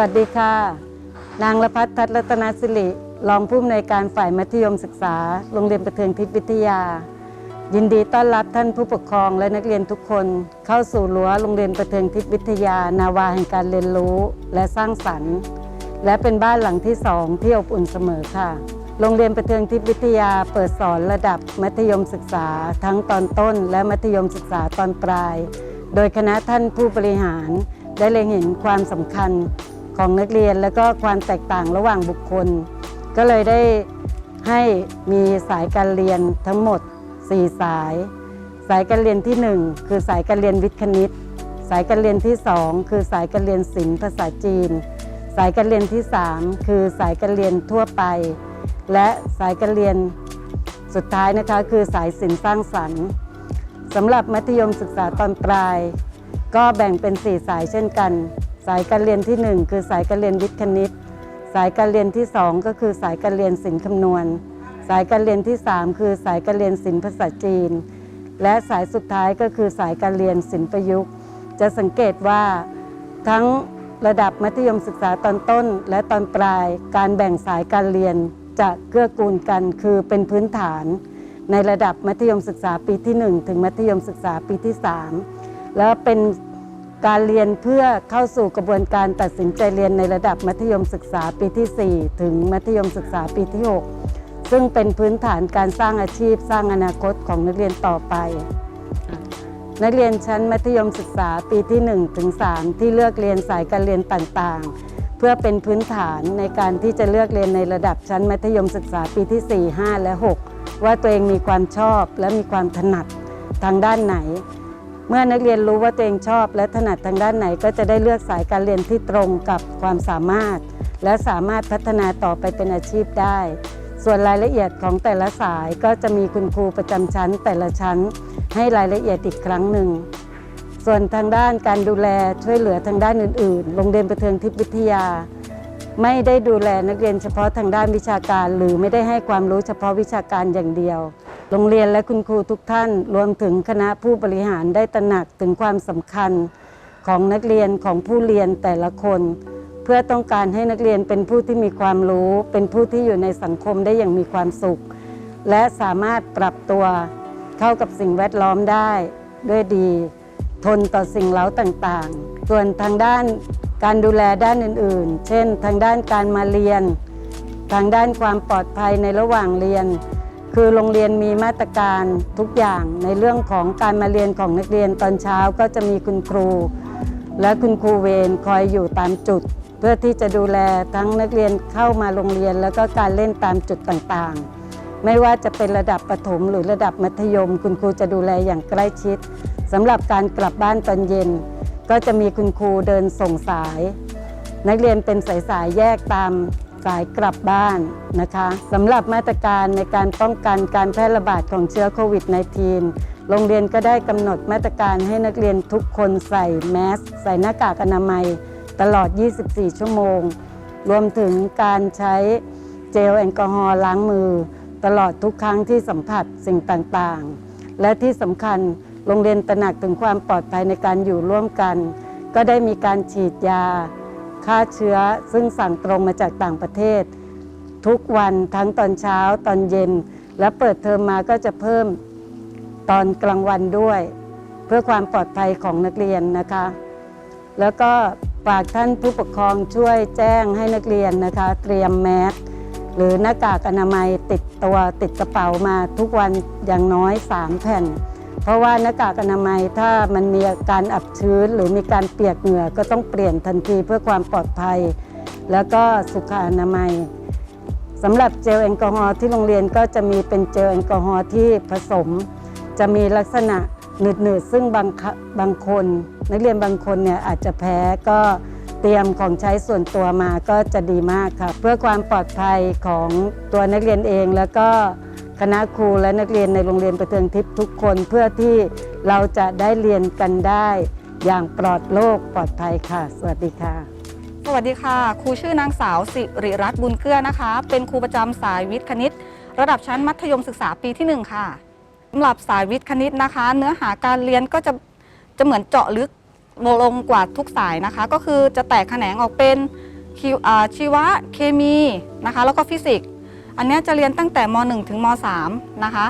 วัสดีค่ะ นางละพัฒน์ทัศน์รัตนสิริ รองผู้อำนวยการฝ่ายมัธยมศึกษา โรงเรียนประเทืองทิพย์วิทยา ยินดีต้อนรับท่านผู้ปกครองและนักเรียนทุกคน เข้าสู่รั้วโรงเรียนประเทืองทิพย์วิทยา นาวาแห่งการเรียนรู้และสร้างสรรค์ และเป็นบ้านหลังที่สองที่อบอุ่นเสมอค่ะ โรงเรียนประเทืองทิพย์วิทยาเปิดสอนระดับมัธยมศึกษา ทั้งตอนต้น และมัธยมศึกษาตอนปลาย โดยคณะท่านผู้บริหารได้เล็งเห็นความสำคัญ ของนักเรียน และก็ความแตกต่างระหว่างบุคคล ก็เลยได้ให้มีสายการเรียนทั้งหมด 4 สาย สายการเรียนที่ 1 คือสายการเรียนวิทย์คณิต สายการเรียนที่ 2 คือสายการเรียนศิลป์ภาษาจีน สายการเรียนที่ 3 คือสายการเรียนทั่วไป และสายการเรียนสุดท้ายนะคะคือสายศิลป์สร้างสรรค์สำหรับมัธยมศึกษาตอนปลาย ก็แบ่งเป็น 4 สายเช่นกัน สายการเรียนที่ 1 คือสายการเรียนวิทย์คณิต สายการเรียนที่ 2 ก็คือสายการเรียนศิลป์คำนวณ สายการเรียนที่ 3 คือสายการเรียนศิลป์ภาษาจีน และสายสุดท้ายก็คือสายการเรียนศิลป์ประยุกต์ จะสังเกตว่าทั้งระดับมัธยมศึกษาตอนต้น และตอนปลายการแบ่งสายการเรียนจะเกื้อกูลกันคือเป็นพื้นฐาน ในระดับมัธยมศึกษาปีที่ 1 ถึงมัธยมศึกษาปีที่ 3 แล้วเป็น การเรียนเพื่อเข้าสู่กระบวนการตัดสินใจเรียนในระดับมัธยมศึกษาปีที่ 4 ถึงมัธยมศึกษาปีที่ 6 ซึ่งเป็นพื้นฐานการสร้างอาชีพสร้างอนาคตของนักเรียนต่อไป นักเรียนชั้นมัธยมศึกษาปีที่1ถึง3ที่เลือกเรียนสายการเรียนต่างๆ เพื่อเป็นพื้นฐานในการที่จะเลือกเรียนในระดับชั้นมัธยมศึกษาปีที่ 4 5 และ 6 ว่าตัวเองมีความชอบและมีความถนัดทางด้านไหน เมื่อนักเรียนรู้ว่าตัวเองชอบ และถนัดทางด้านไหนก็จะได้เลือกสายการเรียนที่ตรงกับความสามารถ และสามารถพัฒนาต่อไปเป็นอาชีพได้ ส่วนรายละเอียดของแต่ละสายก็จะมีคุณครูประจำชั้นแต่ละชั้น ให้รายละเอียดอีกครั้งหนึ่ง ส่วนทางด้านการดูแลช่วยเหลือทางด้านอื่นๆ โรงเรียนประเทืองทิพย์วิทยา ไม่ได้ดูแลนักเรียนเฉพาะทางด้านวิชาการ หรือไม่ได้ให้ความรู้เฉพาะวิชาการอย่างเดียว โรงเรียนและคุณครูทุกท่าน รวมถึงคณะผู้บริหารได้ตระหนักถึงความสำคัญของนักเรียนของผู้เรียนแต่ละคน เพื่อต้องการให้นักเรียนเป็นผู้ที่มีความรู้ เป็นผู้ที่อยู่ในสังคมได้อย่างมีความสุข และสามารถปรับตัวเข้ากับสิ่งแวดล้อมได้ ด้วยดี ทนต่อสิ่งเล้าต่างๆ ส่วนทางด้านการดูแลด้านอื่น ๆ เช่น ทางด้านการมาเรียน ทางด้านความปลอดภัยในระหว่างเรียน คือโรงเรียนมีมาตรการทุกอย่างในเรื่องของการมาเรียนของนักเรียนตอนเช้าก็จะมีคุณครู และคุณครูเวรคอยอยู่ตามจุด เพื่อที่จะดูแลทั้งนักเรียนเข้ามาโรงเรียน แล้วก็การเล่นตามจุดต่างๆ ไม่ว่าจะเป็นระดับประถมหรือระดับมัธยม คุณครูจะดูแลอย่างใกล้ชิดสำหรับการกลับบ้านตอนเย็น ก็จะมีคุณครูเดินส่งสาย นักเรียนเป็นสายสายๆแยกตาม สายกลับบ้านนะคะสำหรับมาตรการในการป้องกันการแพร่ระบาดของเชื้อโควิด -19 โรงเรียนก็ได้กำหนดมาตรการให้นักเรียนทุกคนใส่แมสใส่หน้ากากอนามัย ตลอด 24 ชั่วโมง รวมถึงการใช้เจลแอลกอฮอล์ล้างมือ ตลอดทุกครั้งที่สัมผัสสิ่งต่างๆ และที่สำคัญโรงเรียนตระหนักถึงความปลอดภัยในการอยู่ร่วมกัน ก็ได้มีการฉีดยา ฆ่าเชื้อ ซึ่งสั่งตรงมาจากต่างประเทศ ทุกวันทั้งตอนเช้าตอนเย็น และเปิดเทอมมาก็จะเพิ่มตอนกลางวันด้วย เพื่อความปลอดภัยของนักเรียนนะคะ แล้วก็ฝากท่านผู้ปกครองช่วยแจ้งให้นักเรียนนะคะ เตรียมแมสหรือหน้ากากอนามัยติดตัวติดกระเป๋ามาทุกวันอย่างน้อย 3 แผ่น เพราะว่าหน้ากากอนามัยถ้ามันมีอาการอับชื้น หรือมีการเปียกเหงื่อก็ต้องเปลี่ยนทันทีเพื่อความปลอดภัย แล้วก็สุขอนามัยสำหรับเจลแอลกอฮอล์ที่โรงเรียนก็จะมีเป็นเจลแอลกอฮอล์ที่ผสม จะมีลักษณะหนืดๆซึ่งบางบางคน นักเรียนบางคนเนี่ยอาจจะแพ้ก็เตรียมของใช้ส่วนตัวมาก็จะดีมากค่ะเพื่อความปลอดภัยของตัวนักเรียนเองแล้วก็ คณะครูและนักเรียนในโรงเรียนประเทืองทิพย์ทุกคนเพื่อที่เราจะได้เรียนกันได้อย่างปลอดโรคปลอดภัยค่ะ สวัสดีค่ะ สวัสดีค่ะ ครูชื่อนางสาวสิริรัตน์บุญเกื้อนะคะ เป็นครูประจำสายวิทย์คณิต ระดับชั้นมัธยมศึกษาปีที่1ค่ะสำหรับสายวิทย์คณิตนะคะ เนื้อหาการเรียนก็จะจะเหมือนเจาะลึกลงกว่าทุกสายนะคะ ก็คือจะแตกแขนงออกเป็นคิวอ่าชีวะเคมีนะคะ แล้วก็ฟิสิกส์ อันนี้จะเรียนตั้งแต่ม .1 ถึงม .3 นะคะ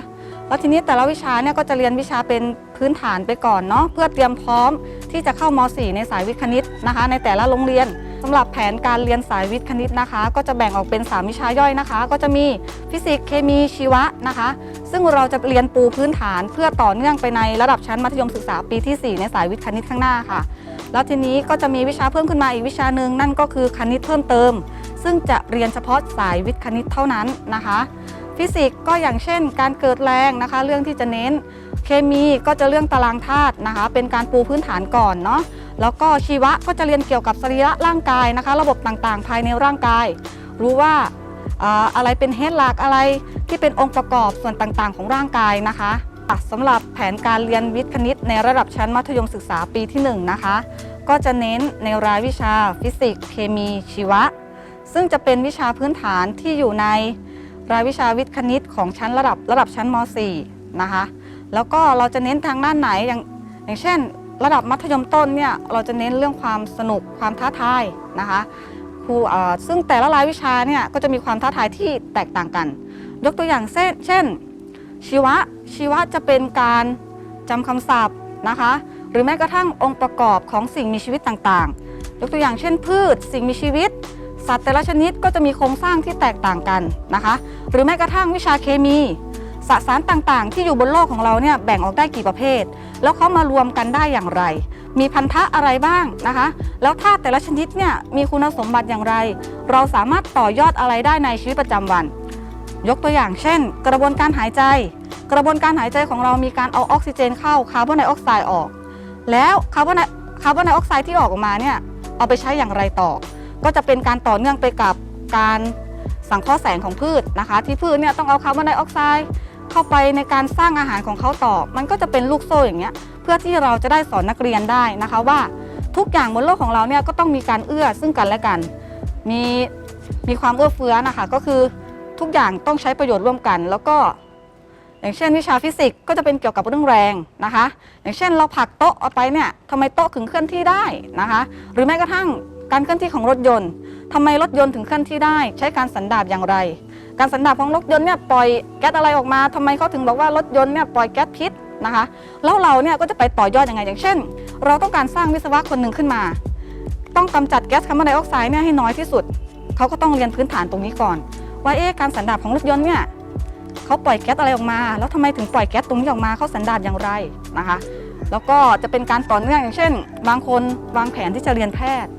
แล้วทีนี้แต่ละวิชาเนี่ยก็จะเรียนวิชาเป็นพื้นฐานไปก่อนเนาะเพื่อเตรียมพร้อมที่จะเข้าม .4 ในสายวิทย์คณิตนะคะ ในแต่ละโรงเรียนสำหรับแผนการเรียนสายวิทย์คณิตนะคะ ก็จะแบ่งออกเป็น 3 วิชาย่อยนะคะ ก็จะมีฟิสิกส์เคมีชีวะนะคะ ซึ่งเราจะเรียนปูพื้นฐานเพื่อต่อเนื่องไปในระดับชั้นมัธยมศึกษาปีที่ 4 ในสายวิทย์คณิตข้างหน้าค่ะ แล้วทีนี้ก็จะมีวิชาเพิ่มขึ้นมาอีกวิชาหนึ่งนั่นก็คือคณิตเพิ่มเติม ซึ่งจะเรียนเฉพาะสายวิทย์คณิตเท่านั้นนะคะ ฟิสิกส์ก็อย่างเช่น การเกิดแรงนะคะ เรื่องที่จะเน้น เคมีก็จะเรื่องตารางธาตุนะคะ เป็นการปูพื้นฐานก่อนเนาะแล้วก็ชีวะก็จะเรียนเกี่ยวกับสรีระร่างกายนะคะ ระบบต่างๆ ภายในร่างกาย รู้ว่าอะไรเป็นเฮดหลักอะไรที่เป็นองค์ประกอบส่วนต่างๆ ของร่างกายนะคะอะสำหรับแผนการเรียนวิทย์คณิต ในระดับชั้นมัธยมศึกษาปีที่หนึ่งนะคะ ก็จะเน้นในรายวิชาฟิสิกส์เคมีชีวะ ซึ่งจะเป็นวิชาพื้นฐานที่อยู่ในรายวิชาวิทย์คณิตของชั้นระดับระดับชั้นม .4 นะคะ แล้วก็เราจะเน้นทางด้านไหนอย่างอย่างเช่น ระดับมัธยมต้นเนี่ยเราจะเน้นเรื่องความสนุกความท้าทายนะคะครูอ่าซึ่งแต่ละรายวิชาเนี่ยก็จะมีความท้าทายที่แตกต่างกัน ยกตัวอย่างเช่นเช่น ชีวะชีวะจะเป็นการจำคำศัพท์นะคะ หรือแม้กระทั่งองค์ประกอบของสิ่งมีชีวิตต่างๆ ยกตัวอย่างเช่นพืช สิ่งมีชีวิต สัตว์แต่ละชนิดก็จะมีโครงสร้างที่แตกต่างกันนะคะ หรือแม้กระทั่งวิชาเคมีสสารต่างๆ ที่อยู่บนโลกของเราเนี่ยแบ่งออกได้กี่ประเภท แล้วเขามารวมกันได้อย่างไร มีพันธะอะไรบ้างนะคะ แล้วธาตุแต่ละชนิดเนี่ยมีคุณสมบัติอย่างไร เราสามารถต่อยอดอะไรได้ในชีวิตประจำวัน ยกตัวอย่างเช่น กระบวนการหายใจ กระบวนการหายใจของเรามีการเอาออกซิเจนเข้าคาร์บอนไดออกไซด์ออก แล้วคาร์บอนไดคาร์บอนไดออกไซด์ที่ออกออกมาเนี่ยเอาไปใช้อย่างไรต่อ ก็จะเป็นการต่อเนื่องไปกับการสังเคราะห์แสงของพืชนะคะ ที่พืชเนี่ยต้องเอาคาร์บอนไดออกไซด์เข้าไปในการสร้างอาหารของเขาต่อ มันก็จะเป็นลูกโซ่อย่างเงี้ยเพื่อที่เราจะได้สอนนักเรียนได้นะคะว่าทุกอย่างบนโลกของเราเนี่ยก็ต้องมีการเอื้อซึ่งกันและกัน มีมีความเอื้อเฟื้อนะคะก็คือทุกอย่างต้องใช้ประโยชน์ร่วมกัน แล้วก็ อย่างเช่นวิชาฟิสิกส์ก็จะเป็นเกี่ยวกับเรื่องแรงนะคะ อย่างเช่นเราผลักโต๊ะเอาไปเนี่ยทำไมโต๊ะถึงเคลื่อนที่ได้นะคะ หรือแม้กระทั่ง การเคลื่อนที่ของรถยนต์ทำไมรถยนต์ถึงเคลื่อนที่ได้ ใช้การสันดาปอย่างไร การสันดาปของรถยนต์เนี่ยปล่อยแก๊สอะไรออกมาทำไมเขาถึงบอกว่ารถยนต์เนี่ยปล่อยแก๊สพิษนะคะ แล้วเราเนี่ยก็จะไปต่อยอดยังไง อย่างเช่น เราต้องการสร้างวิศวะคนหนึ่งขึ้นมา ต้องกำจัดแก๊สคาร์บอนไดออกไซด์เนี่ยให้น้อยที่สุด เขาก็ต้องเรียนพื้นฐานตรงนี้ก่อน ว่าเอ๊ะการสันดาปของรถยนต์เนี่ยเขาปล่อยแก๊สอะไรออกมา แล้วทำไมถึงปล่อยแก๊สตรงนี้ออกมาเขาสันดาปอย่างไรนะคะ แล้วก็จะเป็นการต่อเนื่องอย่างเช่น บางคนวางแผนที่จะเรียนแพทย์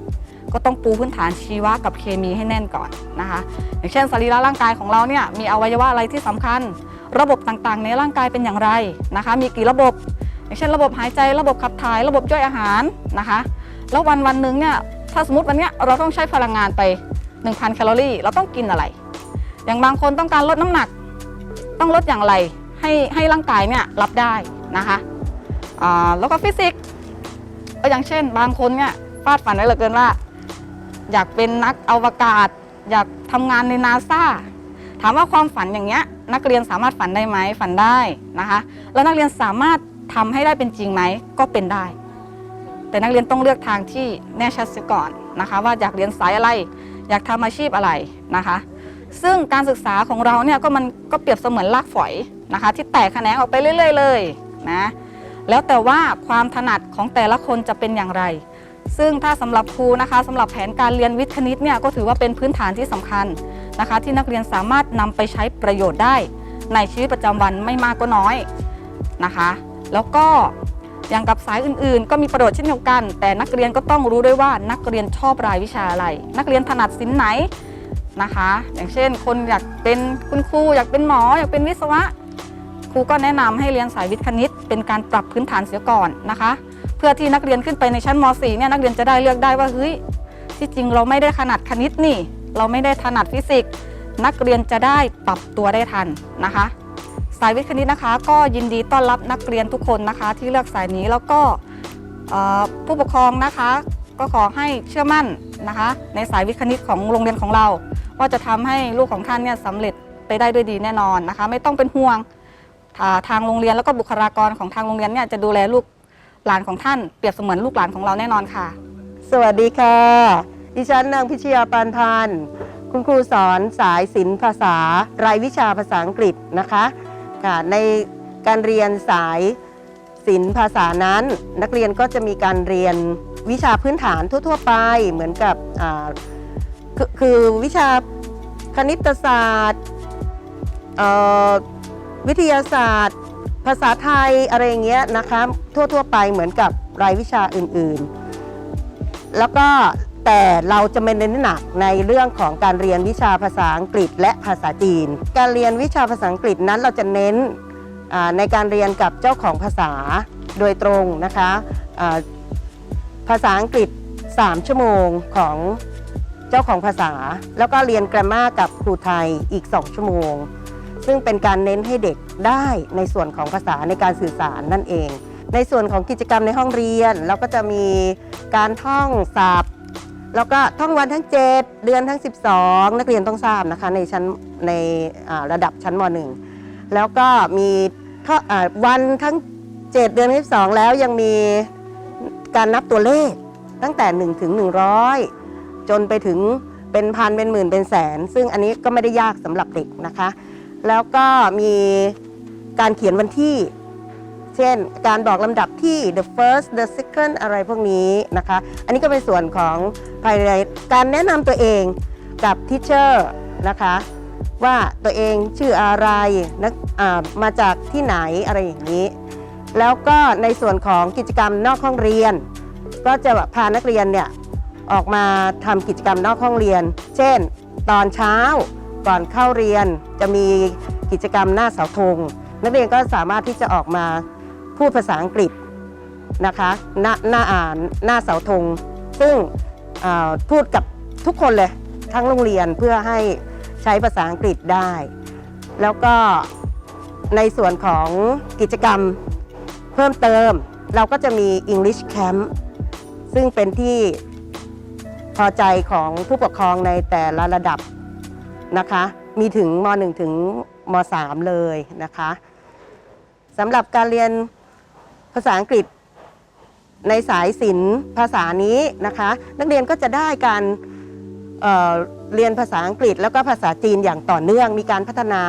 ก็ต้องปูพื้นฐานชีวะกับเคมีให้แน่นก่อนนะคะ อย่างเช่นสรีระร่างกายของเราเนี่ยมีอวัยวะอะไรที่สำคัญ ระบบต่างๆ ในร่างกายเป็นอย่างไรนะคะ มีกี่ระบบ อย่างเช่น ระบบหายใจระบบขับถ่าย ระบบย่อยอาหารนะคะ แล้ววันวันหนึ่งเนี่ยถ้าสมมติวันนี้เราต้องใช้พลังงานไป 1,000 แคลอรี่ เราต้องกินอะไร อย่างบางคนต้องการลดน้ำหนัก ต้องลดอย่างไรให้ให้ร่างกายเนี่ยรับได้นะคะแล้วก็ฟิสิกส์ก็อย่างเช่น บางคนเนี่ยฟาดฝันไว้เหลือเกินว่า อยากเป็นนักอวกาศ อยากทำงานในนาซาถามว่าความฝันอย่างเงี้ยนักเรียนสามารถฝันได้ไหมฝันได้นะคะ แล้วนักเรียนสามารถทำให้ได้เป็นจริงไหมก็เป็นได้ แต่นักเรียนต้องเลือกทางที่แน่ชัดเสียก่อนนะคะ ว่าอยากเรียนสายอะไร อยากทำอาชีพอะไรนะคะ ซึ่งการศึกษาของเราเนี่ยก็มันก็เปรียบเสมือนรากฝอยนะคะ ที่แตกแขนงออกไปเรื่อย ๆ เลยนะแล้วแต่ว่าความถนัดของแต่ละคนจะเป็นอย่างไร ซึ่งถ้าสำหรับครูนะคะสำหรับแผนการเรียนวิทย์คณิตเนี่ยก็ถือว่าเป็นพื้นฐานที่สำคัญนะคะ ที่นักเรียนสามารถนำไปใช้ประโยชน์ได้ ในชีวิตประจำวันไม่มากก็น้อยนะคะ แล้วก็อย่างกับสายอื่นๆ ก็มีประโยชน์เช่นเดียวกัน แต่นักเรียนก็ต้องรู้ด้วยว่านักเรียนชอบรายวิชาอะไร นักเรียนถนัดศิลป์ไหนนะคะ อย่างเช่น คนอยากเป็นคุณครูอยากเป็นหมอ อยากเป็นวิศวะ ครูก็แนะนำให้เรียนสายวิทย์คณิต เป็นการปรับพื้นฐานเสียก่อนนะคะ เพื่อที่นักเรียนขึ้นไปในชั้นม .4 เนี่ยนักเรียนจะได้เลือกได้ว่าเฮ้ยที่จริงเราไม่ได้ถนัดคณิตนี่ เราไม่ได้ถนัดฟิสิกส์นักเรียนจะได้ปรับตัวได้ทันนะคะ สายวิทย์คณิตนะคะ ก็ยินดีต้อนรับนักเรียนทุกคนนะคะ ที่เลือกสายนี้แล้วก็ผู้ปกครองนะคะ ก็ขอให้เชื่อมั่นนะคะ ในสายวิทย์คณิตของโรงเรียนของเรา ว่าจะทำให้ลูกของท่านเนี่ยสำเร็จไปได้ด้วยดีแน่นอนนะคะ ไม่ต้องเป็นห่วงทางโรงเรียนแล้วก็บุคลากรของทางโรงเรียนเนี่ยจะดูแลลูก หลานของท่านเปรียบเสมือนลูกหลานของเราแน่นอนค่ะ สวัสดีค่ะ ดิฉันนางพิชยาปานพันธ์คุณครูสอนสายศิลป์ภาษา รายวิชาภาษาอังกฤษนะคะค่ะในการเรียนสายศิลป์ภาษานั้น นักเรียนก็จะมีการเรียนวิชาพื้นฐานทั่ว ๆ ไปเหมือนกับคือคือวิชาคณิตศาสตร์วิทยาศาสตร์ ภาษาไทยอะไรอย่างเงี้ยนะคะทั่วๆไปเหมือนกับรายวิชาอื่นๆ แล้วก็แต่เราจะไม่เน้นหนักในเรื่องของการเรียนวิชาภาษาอังกฤษ และภาษาจีน การเรียนวิชาภาษาอังกฤษนั้นเราจะเน้นในการเรียนกับเจ้าของภาษาโดยตรงนะคะภาษาอังกฤษ 3 ชั่วโมงของเจ้าของภาษา แล้วก็เรียนกราม่ากับครูไทยอีก 2 ชั่วโมง ซึ่งเป็นการเน้นให้เด็กได้ในส่วนของภาษาในการสื่อสารนั่นเอง ในส่วนของกิจกรรมในห้องเรียน เราก็จะมีการท่องศัพท์แล้วก็ท่องวันทั้ง 7 เดือนทั้ง 12 นักเรียนต้องทราบนะคะในชั้นในระดับชั้นม .1 แล้วก็มีท่ออาวันทั้ง 7 เดือนที่12 แล้วยังมีการนับตัวเลขตั้งแต่ 1 ถึง 100 จนไปถึงเป็นพันเป็นหมื่นเป็นแสน ซึ่งอันนี้ก็ไม่ได้ยากสำหรับเด็กนะคะ แล้วก็มีการเขียนวันที่ เช่น การบอกลำดับที่ the first the second อะไรพวกนี้นะคะ อันนี้ก็เป็นส่วนของภายในการแนะนำตัวเองกับทิเชอร์นะคะว่าตัวเองชื่ออะไรนักอ่ามาจากที่ไหนอะไรอย่างนี้ แล้วก็ในส่วนของกิจกรรมนอกห้องเรียน ก็จะพานักเรียนเนี่ยออกมาทำกิจกรรมนอกห้องเรียน เช่น ตอนเช้า ก่อนเข้าเรียนจะมีกิจกรรมหน้าเสาธง นักเรียนก็สามารถที่จะออกมาพูดภาษาอังกฤษนะคะหน้าหน้าอ่านหน้าเสาธง ซึ่งพูดกับทุกคนเลยทั้งโรงเรียนเพื่อให้ใช้ภาษาอังกฤษได้ แล้วก็ในส่วนของกิจกรรมเพิ่มเติม เราก็จะมี English Camp ซึ่งเป็นที่พอใจของผู้ปกครองในแต่ละระดับ นะคะ มีถึงม .1 ถึงม .3 เลยนะคะสำหรับการเรียนภาษาอังกฤษในสายศิลป์ภาษานี้นะคะ นักเรียนก็จะได้การเเรียนภาษาอังกฤษ แล้วก็ภาษาจีนอย่างต่อเนื่อง มีการพัฒนา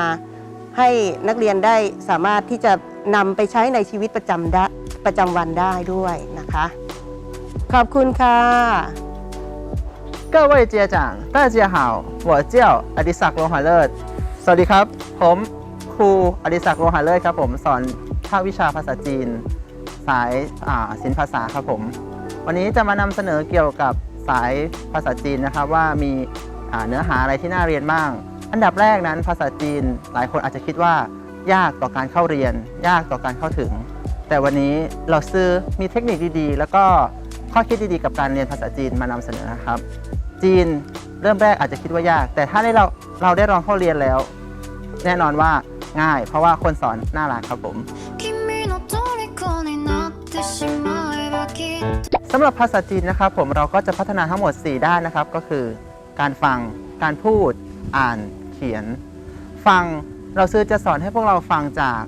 ให้นักเรียนได้สามารถที่จะนำไปใช้ในชีวิตประจำได้ประจำวันได้ด้วยนะคะ ขอบคุณค่ะ 各位家长，大家好，我叫อดิศักดิ์โลหะเลิศ สวัสดีครับ ผมครูอดิศักดิ์โลหะเลิศครับผมสอนภาควิชาภาษาจีน สายอ่าศิลปภาษาครับผม วันนี้จะมานำเสนอเกี่ยวกับสายภาษาจีนนะครับว่ามีอ่าเนื้อหาอะไรที่น่าเรียนบ้าง อันดับแรกนั้นภาษาจีนหลายคนอาจจะคิดว่ายากต่อการเข้าเรียน ยากต่อการเข้าถึง แต่วันนี้เราซื้อมีเทคนิคดีๆ แล้วก็ข้อคิดดีๆกับการเรียนภาษาจีนมานำเสนอนะครับ จีนเริ่มแรกอาจจะคิดว่ายาก แต่ถ้าได้เราเราได้ลองเข้าเรียนแล้ว แน่นอนว่าง่าย เพราะว่าคนสอนน่ารักครับผมสำหรับภาษาจีนนะครับผมเราก็จะพัฒนาทั้งหมด 4 ด้านนะครับ ก็คือ การฟังการพูด อ่านเขียน ฟังเราซื้อจะสอนให้พวกเราฟังจาก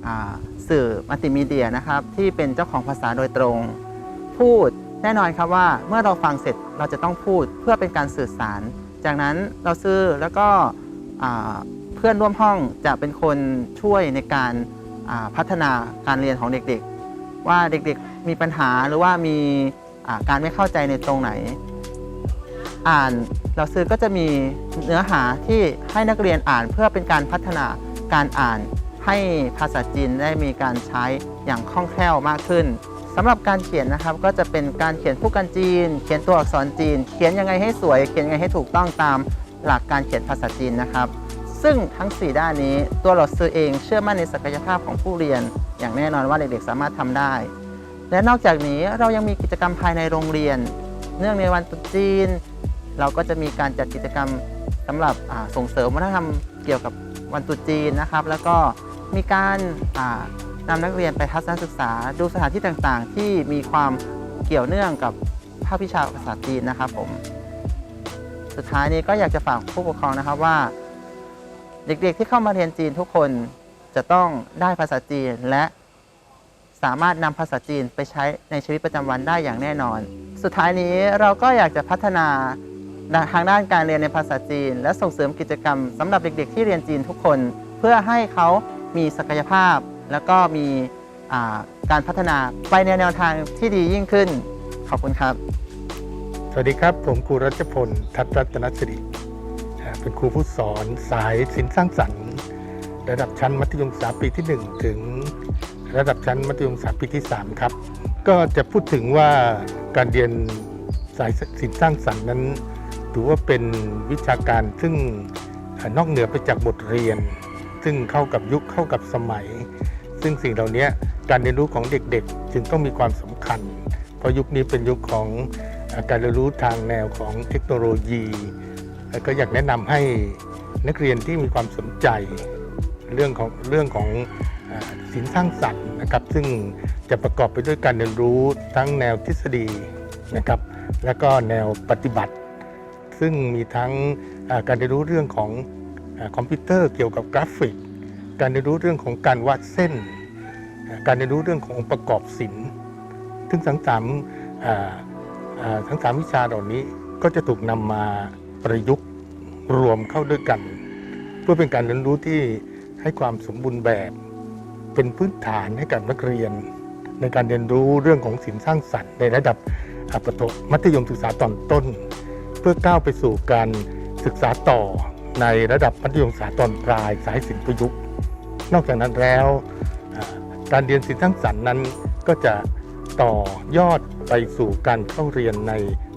สื่อมัลติมีเดียนะครับ ที่เป็นเจ้าของภาษาโดยตรง พูด แน่นอนครับว่าเมื่อเราฟังเสร็จเราจะต้องพูดเพื่อเป็นการสื่อสาร จากนั้นเราซื้อแล้วก็เพื่อนร่วมห้องจะเป็นคนช่วยในการพัฒนาการเรียนของเด็กๆ ว่าเด็กๆมีปัญหาหรือว่ามีการไม่เข้าใจในตรงไหน อ่านเราซื้อก็จะมีเนื้อหาที่ให้นักเรียนอ่านเพื่อเป็นการพัฒนาการอ่านให้ภาษาจีนได้มีการใช้อย่างคล่องแคล่วมากขึ้นำหรับการเขียนนะครับก็จะเป็นการเขียนผู้กันจีน เขียนตัวอักษรจีน เขียนยังไงให้สวย เขียนยังไงให้ถูกต้องตามหลักการเขียนภาษาจีนนะครับ ซึ่งทั้ง 4 ด้านนี้ตัวเราซื้อเองเชื่อมั่นในศักยภาพของผู้เรียน อย่างแน่นอนว่าเด็กๆสามารถทำได้ และนอกจากนี้เรายังมีกิจกรรมภายในโรงเรียน เนื่องในวันตรุษจีน เราก็จะมีการจัดกิจกรรมสำหรับส่งเสริมวัฒนธรรมเกี่ยวกับวันตรุษจีนนะครับ แล้วก็มีการ นำนักเรียนไปทัศนศึกษา ดูสถานที่ต่างๆ ที่มีความเกี่ยวเนื่องกับภาควิชาภาษาจีนนะครับผม สุดท้ายนี้ก็อยากจะฝากผู้ปกครองนะครับว่า เด็กๆที่เข้ามาเรียนจีนทุกคนจะต้องได้ภาษาจีนและสามารถนำภาษาจีนไปใช้ในชีวิตประจำวันได้อย่างแน่นอน สุดท้ายนี้เราก็อยากจะพัฒนาทางด้านการเรียนในภาษาจีน และส่งเสริมกิจกรรมสำหรับเด็กๆ ที่เรียนจีนทุกคน เพื่อให้เขามีศักยภาพ แล้วก็มีการพัฒนาไปในแนวทางที่ดียิ่งขึ้น ขอบคุณครับ สวัสดีครับ ผมครูรัชพล ทัตรัตนสิริเป็นครูผู้สอนสายศิลป์สร้างสรรค์ ระดับชั้นมัธยมศึกษาปีที่ 1 ถึงระดับชั้นมัธยมศึกษาปีที่ 3 ครับ ก็จะพูดถึงว่าการเรียนสายศิลป์สร้างสรรค์นั้น ถือว่าเป็นวิชาการซึ่งนอกเหนือไปจากบทเรียน ซึ่งเข้ากับยุคเข้ากับสมัย ซึ่งสิ่งเหล่านี้การเรียนรู้ของเด็กๆ จึงต้องมีความสำคัญ เพราะยุคนี้เป็นยุคของการเรียนรู้ทางแนวของเทคโนโลยี ก็อยากแนะนำให้นักเรียนที่มีความสนใจเรื่องของเรื่องของศิลป์สร้างสรรค์นะครับ ซึ่งจะประกอบไปด้วยการเรียนรู้ทั้งแนวทฤษฎีนะครับ และก็แนวปฏิบัติ ซึ่งมีทั้งการเรียนรู้เรื่องของอคอมพิวเตอร์เกี่ยวกับกราฟิก การเรียนรู้เรื่องของการวาดเส้น การเรียนรู้เรื่องขององค์ประกอบศิลป์ซึ่งทั้งสามอ่าอ่าทั้งสามวิชาเหล่านี้ก็จะถูกนำมาประยุกต์รวมเข้าด้วยกัน เพื่อเป็นการเรียนรู้ที่ให้ความสมบูรณ์แบบ เป็นพื้นฐานให้กับนักเรียน ในการเรียนรู้เรื่องของศิลป์สร้างสรรค์ในระดับอ่าประถมมัธยมศึกษาตอนต้น เพื่อก้าวไปสู่การศึกษาต่อในระดับมัธยมศึกษาตอนปลายสายศิลป์ประยุกต์ นอกจากนั้นแล้วการเรียนศิลป์สร้งสรรค์นั้นก็จะต่อยอดไปสู่การเข้าเรียนใน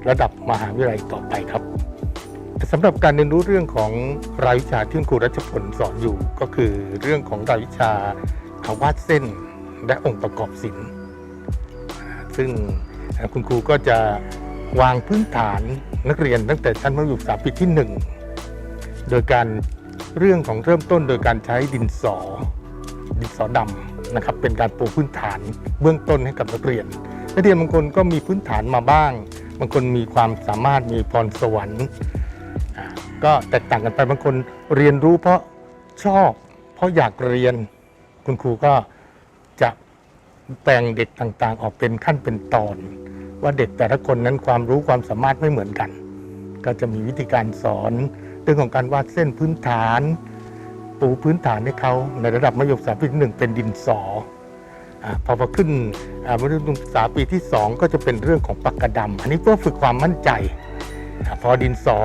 ระดับมหาวิทยาลัยต่อไปครับสำหรับการเรียนรู้เรื่องของรายวิชาที่คุณครูรัชพลสอนอยู่ ก็คือเรื่องของรายวิชาคำวาดเส้นและองค์ประกอบศิลป์ซึ่งคุณครูก็จะวางพื้นฐานนักเรียนตั้งแต่ชั้นมัธยมศึกษาปีที่ 1 โดยการ เรื่องของเริ่มต้นโดยการใช้ดินสอ ดินสอดำนะครับ เป็นการปูพื้นฐานเบื้องต้นให้กับนักเรียนนักเรียนบางคนก็มีพื้นฐานมาบ้าง บางคนมีความสามารถมีพรสวรรค์ก็แตกต่างกันไปบางคนเรียนรู้เพราะชอบ เพราะอยากเรียนคุณครูก็จะแบ่งเด็กต่างๆ ออกเป็นขั้นเป็นตอน ว่าเด็กแต่ละคนนั้นความรู้ความสามารถไม่เหมือนกัน ก็จะมีวิธีการสอน เรื่องของการวาดเส้นพื้นฐาน ปูพื้นฐานให้เขาในระดับมัธยมศึกษาปีที่หนึ่งเป็นดินสอพอพอขึ้นมัธยมศึกษาปีที่สองก็จะเป็นเรื่องของปากกาดำอันนี้เพื่อฝึกความมั่นใจ พอดินสอ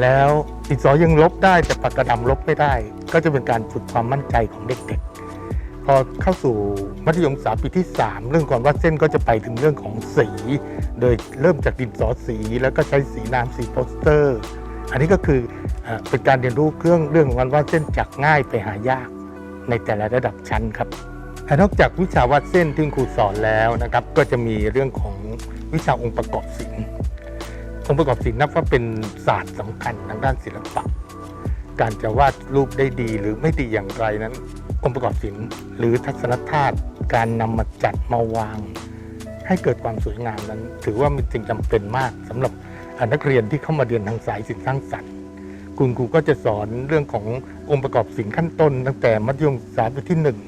แล้วดินสอยังลบได้แต่ปากกาดำลบไม่ได้ ก็จะเป็นการฝึกความมั่นใจของเด็กๆ พอเข้าสู่มัธยมศึกษาปีที่ 3 เรื่องก่อนวาดเส้นก็จะไปถึงเรื่องของสี โดยเริ่มจากดินสอสีแล้วก็ใช้สีน้ำสีโปสเตอร์ อันนี้ก็คือ เป็นการเรียนรู้เครื่องเรื่องของการวาดเส้นจากง่ายไปหายากในแต่ละระดับชั้นครับนอกจากวิชาวาดเส้นที่ครูสอนแล้วนะครับ ก็จะมีเรื่องของวิชาองค์ประกอบศิลป์องค์ประกอบศิลป์นับว่าเป็นศาสตร์สำคัญทางด้านศิลปะ การจะวาดรูปได้ดีหรือไม่ดีอย่างไรนั้น องค์ประกอบศิลป์หรือทัศนธาตุการนำมาจัดมาวาง ให้เกิดความสวยงามนั้น ถือว่าเป็นสิ่งจำเป็นมากสำหรับนักเรียนที่เข้ามาเรียนทางสายศิลป์สร้างสรรค์ คุณครูก็จะสอนเรื่องขององค์ประกอบศิลป์ขั้นต้น ตั้งแต่มัธยมศึกษาปีที่หนึ่ง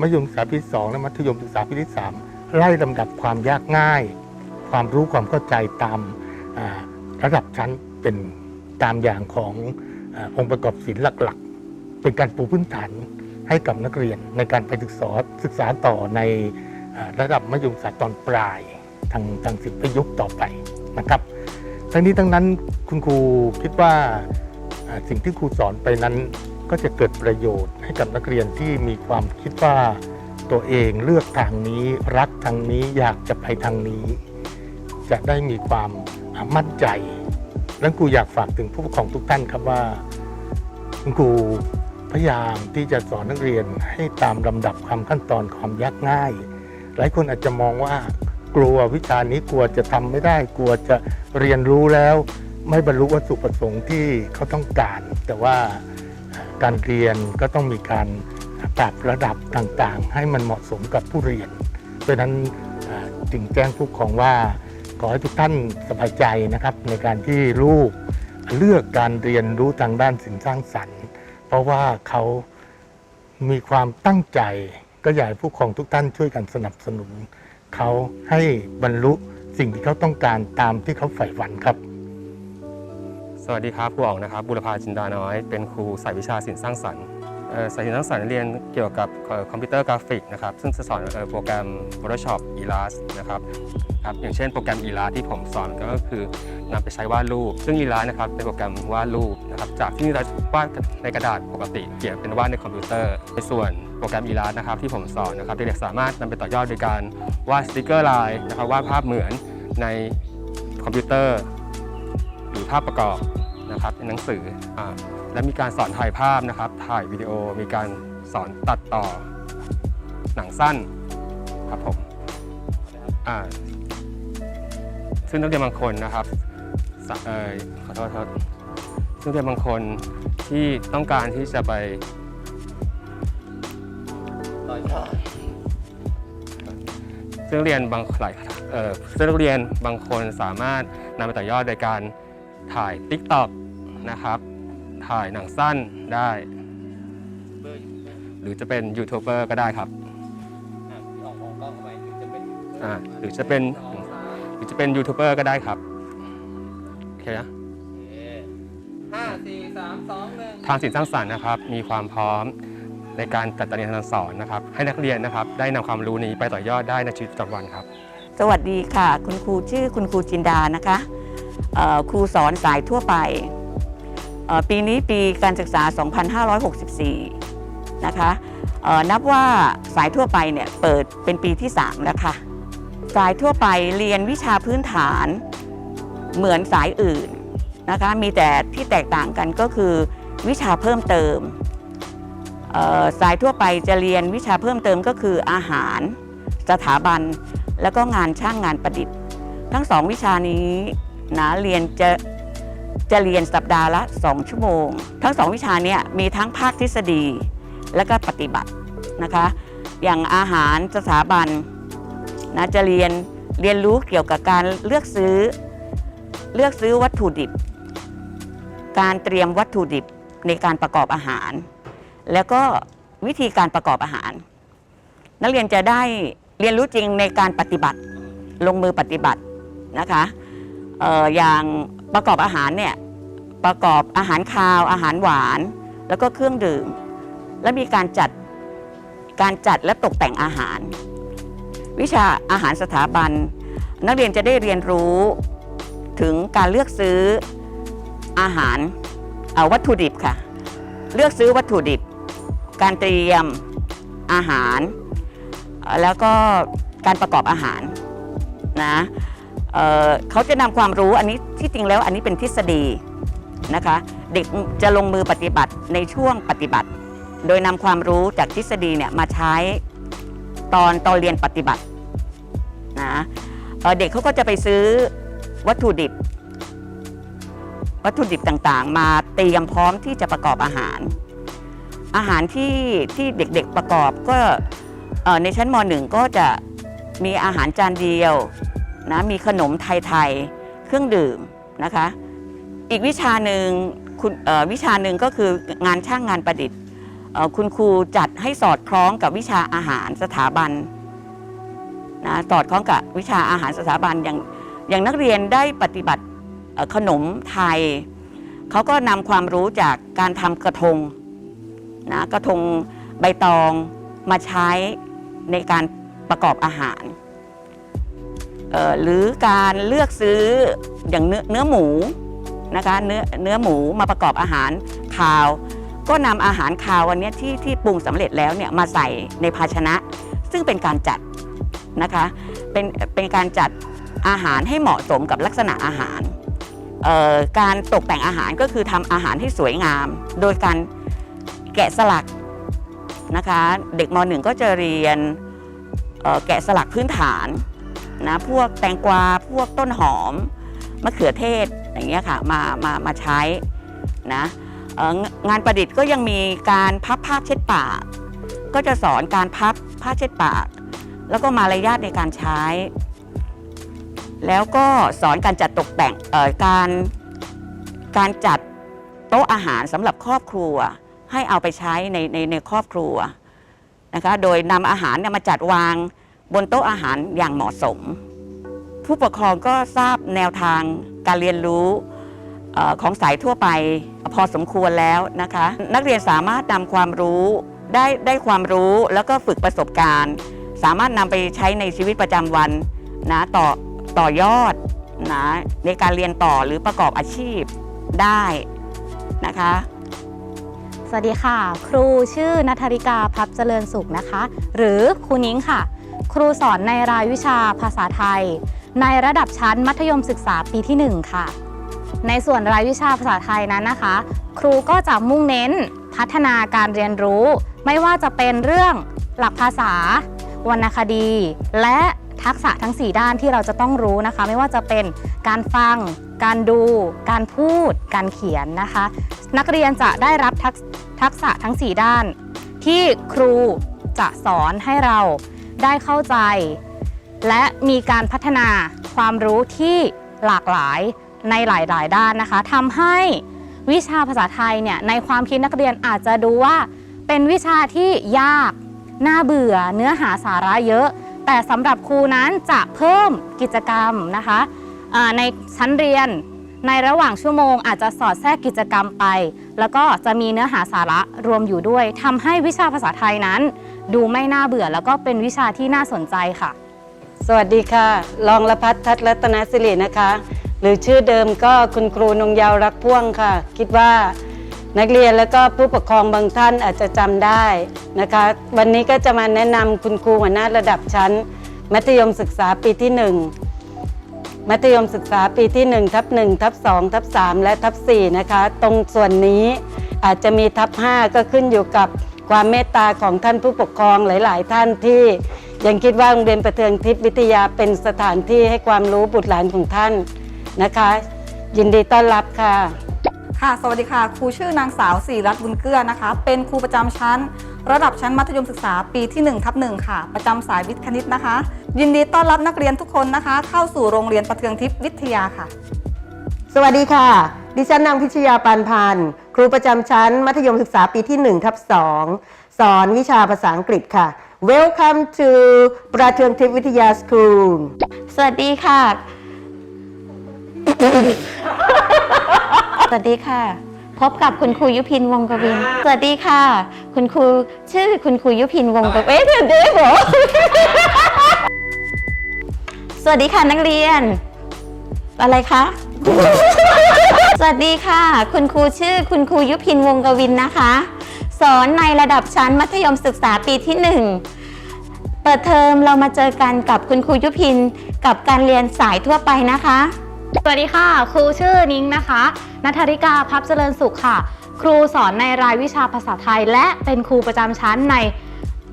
มัธยมศึกษาปีที่สองและมัธยมศึกษาปีที่สามไล่ลำดับความยากง่าย ความรู้ความเข้าใจตามระดับชั้นเป็นตามอย่างขององค์ประกอบศิลป์หลักๆ เป็นการปูพื้นฐานให้กับนักเรียนในการไปศึกษาศึกษาต่อในระดับมัธยมศึกษาตอนปลายทางทางศิลป์ประยุกต์ต่อไปนะครับ ทั้งนี้ทั้งนั้นคุณครูคิดว่าสิ่งที่ครูสอนไปนั้นก็จะเกิดประโยชน์ให้กับนักเรียนที่มีความคิดว่าตัวเองเลือกทางนี้รักทางนี้อยากจะไปทางนี้ จะได้มีความมั่นใจและครูอยากฝากถึงผู้ปกครองทุกท่านครับว่า คุณครูพยายามที่จะสอนนักเรียนให้ตามลำดับความขั้นตอนความยากง่าย หลายคนอาจจะมองว่า กลัววิชานี้กลัวจะทำไม่ได้ กลัวจะเรียนรู้แล้ว ไม่บรรลุวัตถุประสงค์ที่เขาต้องการ แต่ว่าการเรียนก็ต้องมีการปรับระดับต่างๆ ให้มันเหมาะสมกับผู้เรียน เพราะนั้นจึงแจ้งผู้ปกครองว่า ขอให้ทุกท่านสบายใจนะครับ ในการที่ลูกเลือกการเรียนรู้ทางด้านสินสร้างสรรค์ เพราะว่าเขามีความตั้งใจก็อยากผู้ปกครองทุกท่านช่วยกันสนับสนุน เขาให้บรรลุสิ่งที่เขาต้องการตามที่เขาใฝ่ฝันครับ สวัสดีครับครูอ๋องนะครับบุรพาจินดาน้อย เป็นครูสายวิชาศิลป์สร้างสรรค์ สายศิลป์สร้างสรรค์เรียนเกี่ยวกับคอมพิวเตอร์กราฟิกนะครับซึ่งจะสอนโปรแกรม Photoshop Illustrator นะครับครับอย่างเช่นโปรแกรม Illustrator ที่ผมสอนก็คือนำไปใช้วาดรูป ซึ่ง Illustrator นะครับเป็นโปรแกรมวาดรูปนะครับจากที่เราวาดในกระดาษปกติเปลี่ยนเป็นวาดในคอมพิวเตอร์ ในส่วนโปรแกรม Illustrator นะครับที่ผมสอนนะครับเด็กๆสามารถนำไปต่อยอดโดยการวาดสติกเกอร์ลายนะครับวาดภาพเหมือนในคอมพิวเตอร์ หรือภาพประกอบนะครับเป็นหนังสืออ และมีการสอนถ่ายภาพนะครับ ถ่ายวิดีโอ มีการสอนตัดต่อ หนังสั้นครับผมซึ่งนักเรียนบางคนนะครับเอยขอโทษครับซึ่งนักเรียนบางคนที่ต้องการที่จะไปซึ่งเรียนบางหลายเออซึ่งนักเรียนบางคนสามารถนำไปต่อยอดโดยการถ่าย TikTok นะครับ ถ่ายหนังสั้นได้ หรือจะเป็นยูทูบเบอร์ก็ได้ครับอ่าหรือจะเป็นหรือจะเป็นยูทูบเบอร์ก็ได้ครับโอเคนะห้าสี่สามสองหนึ่งทางสินสร้างสรรค์นะครับ มีความพร้อมในการจัดการเรียนการสอนนะครับ ให้นักเรียนนะครับ ได้นำความรู้นี้ไปต่อยอดได้ในชีวิตประจำวันครับ สวัสดีค่ะ คุณครูชื่อคุณครูจินดานะคะเอ่อครูสอนสายทั่วไปเอ่อ ปีนี้ปีการศึกษา 2564 นะคะนับว่าสายทั่วไปเนี่ยเปิดเป็นปีที่ 3 แล้วค่ะ สายทั่วไปเรียนวิชาพื้นฐานเหมือนสายอื่นนะคะมีแต่ที่แตกต่างกันก็คือวิชาเพิ่มเติมสายทั่วไปจะเรียนวิชาเพิ่มเติมก็คืออาหาร สถาบัน แล้วก็งานช่างงานประดิษฐ์ ทั้งสองวิชานี้นะเรียนจะ จะเรียนสัปดาห์ละ 2 ชั่วโมง ทั้งสองวิชาเนี้มีทั้งภาคทฤษฎีและก็ปฏิบัตินะคะ อย่างอาหารสถาบันนะจะเรียนเรียนรู้เกี่ยวกับการเลือกซื้อเลือกซื้อวัตถุดิบ การเตรียมวัตถุดิบในการประกอบอาหาร แล้วก็วิธีการประกอบอาหาร นักเรียนจะได้เรียนรู้จริงในการปฏิบัติลงมือปฏิบัตินะคะอออย่าง ประกอบอาหารเนี่ยประกอบอาหารคาว อาหารหวาน แล้วก็เครื่องดื่ม และมีการจัดการจัดและตกแต่งอาหาร วิชาอาหารสถาบัน นักเรียนจะได้เรียนรู้ถึงการเลือกซื้ออาหารเอ่อวัตถุดิบค่ะ เลือกซื้อวัตถุดิบ การเตรียมอาหาร แล้วก็การประกอบอาหารนะ เเขาจะนำความรู้อันนี้ที่จริงแล้วอันนี้เป็นทฤษฎีนะคะ เด็กจะลงมือปฏิบัติในช่วงปฏิบัติ โดยนำความรู้จากทฤษฎีเนี่ยมาใช้ตอนตอนเรียนปฏิบัตินะเเด็กเขาก็จะไปซื้อวัตถุดิบ วัตถุดิบต่างๆ มาเตรียมพร้อมที่จะประกอบอาหาร อาหารที่ที่เด็กๆประกอบก็ในชั้นม .1 ก็จะมีอาหารจานเดียว นะมีขนมไทยๆ เครื่องดื่มนะคะ อีกวิชาหนึ่งคุณวิชาหนึ่งก็คืองานช่างงานประดิษฐ์คุณครูจัดให้สอดคล้องกับวิชาอาหารสถาบันนะสอดคล้องกับวิชาอาหารสถาบันอย่างอย่างนักเรียนได้ปฏิบัติขนมไทย เขาก็นำความรู้จากการทำกระทงนะกระทงใบตองมาใช้ในการประกอบอาหาร หรือการเลือกซื้ออย่างเนื้อเนื้อหมูนะคะเนื้อเนื้อหมูมาประกอบอาหารคาว ก็นำอาหารคาววันนี้ที่ที่ปรุงสำเร็จแล้วเนี่ยมาใส่ในภาชนะ ซึ่งเป็นการจัดนะคะเป็นเป็นการจัดอาหารให้เหมาะสมกับลักษณะอาหารการตกแต่งอาหารก็คือทำอาหารให้สวยงาม โดยการแกะสลักนะคะ เด็กม .1 ก็จะเรียนแกะสลักพื้นฐาน นะพวกแตงกวาพวกต้นหอมมะเขือเทศอย่างเงี้ยค่ะมามามาใช้นะงานประดิษฐ์ก็ยังมีการพับผ้าเช็ดปาก ก็จะสอนการพับผ้าเช็ดปาก แล้วก็มารยาทในการใช้ แล้วก็สอนการจัดตกแต่งการการจัดโต๊ะอาหารสำหรับครอบครัว ให้เอาไปใช้ในในในครอบครัวนะคะโดยนำอาหารเนี่ยมาจัดวาง บนโต๊ะอาหารอย่างเหมาะสม ผู้ปกครองก็ทราบแนวทางการเรียนรู้ของสายทั่วไปพอสมควรแล้วนะคะ นักเรียนสามารถนำความรู้ได้ได้ความรู้แล้วก็ฝึกประสบการณ์ สามารถนำไปใช้ในชีวิตประจำวันนะต่อต่อยอดนะในการเรียนต่อหรือประกอบอาชีพได้นะคะ สวัสดีค่ะ ครูชื่อนัทริกาพับเจริญสุขนะคะ หรือครูนิ้งค่ะ ครูสอนในรายวิชาภาษาไทย ในระดับชั้นมัธยมศึกษาปีที่ 1 ค่ะ ในส่วนรายวิชาภาษาไทยนั้นนะคะ ครูก็จะมุ่งเน้นพัฒนาการเรียนรู้ ไม่ว่าจะเป็นเรื่องหลักภาษา วรรณคดี และทักษะทั้ง 4 ด้านที่เราจะต้องรู้นะคะ ไม่ว่าจะเป็นการฟัง การดู การพูด การเขียนนะคะ นักเรียนจะได้รับทักษะทั้ง 4 ด้าน ที่ครูจะสอนให้เรา ได้เข้าใจ และมีการพัฒนาความรู้ที่หลากหลายในหลาย ๆ ด้านนะคะทำให้วิชาภาษาไทยเนี่ยในความคิดนักเรียนอาจจะดูว่า เป็นวิชาที่ยาก น่าเบื่อ เนื้อหาสาระเยอะ แต่สำหรับครูนั้นจะเพิ่มกิจกรรมนะคะในชั้นเรียนในระหว่างชั่วโมงอาจจะสอดแทรกกิจกรรมไป แล้วก็จะมีเนื้อหาสาระรวมอยู่ด้วยทำให้วิชาภาษาไทยนั้น ดูไม่น่าเบื่อแล้วก็เป็นวิชาที่น่าสนใจค่ะ สวัสดีค่ะ รองละพัฒน์ทัศรัตนสิรินะคะ หรือชื่อเดิมก็คุณครูนงยาวรักพ่วงค่ะ คิดว่านักเรียนแล้วก็ผู้ปกครองบางท่านอาจจะจำได้นะคะ วันนี้ก็จะมาแนะนำคุณครูหัวหน้าระดับชั้น มัธยมศึกษาปีที่ 1 มัธยมศึกษาปีที่ 1 ทับ1ทับ2ทับ3และทับ4นะคะ ตรงส่วนนี้อาจจะมีทับ5ก็ขึ้นอยู่กับ ความเมตตาของท่านผู้ปกครองหลาย ๆ ท่านที่ยังคิดว่าโรงเรียนประเทืองทิพย์วิทยาเป็นสถานที่ให้ความรู้บุตรหลานของท่านนะคะ ยินดีต้อนรับค่ะ ค่ะ สวัสดีค่ะ ครูชื่อนางสาวสีรัตน์บุญเกื้อนะคะ เป็นครูประจำชั้น ระดับชั้นมัธยมศึกษาปีที่1ทับหนึ่งค่ะ ประจำสายวิทย์คณิตนะคะ ยินดีต้อนรับนักเรียนทุกคนนะคะ เข้าสู่โรงเรียนประเทืองทิพย์วิทยาค่ะ สวัสดีค่ะ ดิฉันนางพิชยาปานพันธ์ ครูประจำชั้น มัธยมศึกษาปีที่1ทับ2สอนวิชาภาษาอังกฤษค่ะ Welcome to ประเทืองทิพย์วิทยา School สวัสดีค่ะ สวัสดีค่ะ พบกับคุณครูยุพินวงกวิน สวัสดีค่ะ คุณครูชื่อคุณครูยุพินวงกวินเอ๊ะเดี๋ยวเดี๋ยวผมสวัสดีค่ะนักเรียน อะไรคะ สวัสดีค่ะ คุณครูชื่อคุณครูยุพินวงกวินนะคะ สอนในระดับชั้นมัธยมศึกษาปีที่หนึ่งเปิดเทอมเรามาเจอกันกับคุณครูยุพินกับการเรียนสายทั่วไปนะคะ สวัสดีค่ะ ครูชื่อนิ้งนะคะนัทริกาพับเจริญสุขค่ะ ครูสอนในรายวิชาภาษาไทย และเป็นครูประจำชั้นใน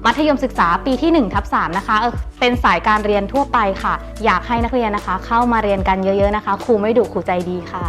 มัธยมศึกษาปีที่1ทับ3นะคะ เป็นสายการเรียนทั่วไปค่ะ อยากให้นักเรียนนะคะ เข้ามาเรียนกันเยอะๆนะคะ ครูไม่ดุครูใจดีค่ะ